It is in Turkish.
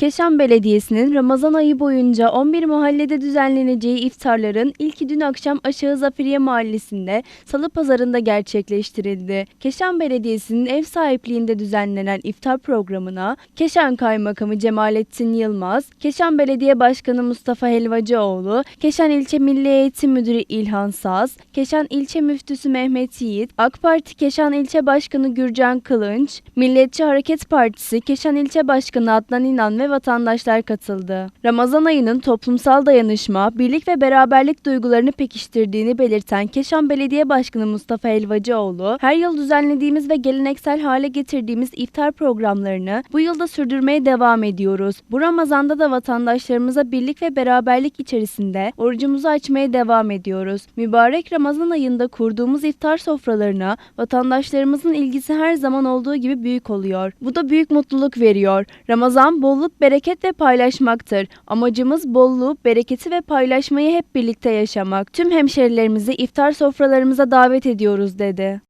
Keşan Belediyesi'nin Ramazan ayı boyunca 11 mahallede düzenleneceği iftarların ilki dün akşam Aşağı Zaferiye Mahallesi'nde Salı Pazarı'nda gerçekleştirildi. Keşan Belediyesi'nin ev sahipliğinde düzenlenen iftar programına Keşan Kaymakamı Cemalettin Yılmaz, Keşan Belediye Başkanı Mustafa Helvacıoğlu, Keşan İlçe Milli Eğitim Müdürü İlhan Saz, Keşan İlçe Müftüsü Mehmet Yiğit, AK Parti Keşan İlçe Başkanı Gürcan Kılınç, Milliyetçi Hareket Partisi Keşan İlçe Başkanı Adnan İnan ve vatandaşlar katıldı. Ramazan ayının toplumsal dayanışma, birlik ve beraberlik duygularını pekiştirdiğini belirten Keşan Belediye Başkanı Mustafa Helvacıoğlu, her yıl düzenlediğimiz ve geleneksel hale getirdiğimiz iftar programlarını bu yılda sürdürmeye devam ediyoruz. Bu Ramazan'da da vatandaşlarımıza birlik ve beraberlik içerisinde orucumuzu açmaya devam ediyoruz. Mübarek Ramazan ayında kurduğumuz iftar sofralarına vatandaşlarımızın ilgisi her zaman olduğu gibi büyük oluyor. Bu da büyük mutluluk veriyor. Ramazan bolluk, bereket ve paylaşmaktır. Amacımız bolluğu, bereketi ve paylaşmayı hep birlikte yaşamak. Tüm hemşerilerimizi iftar sofralarımıza davet ediyoruz dedi.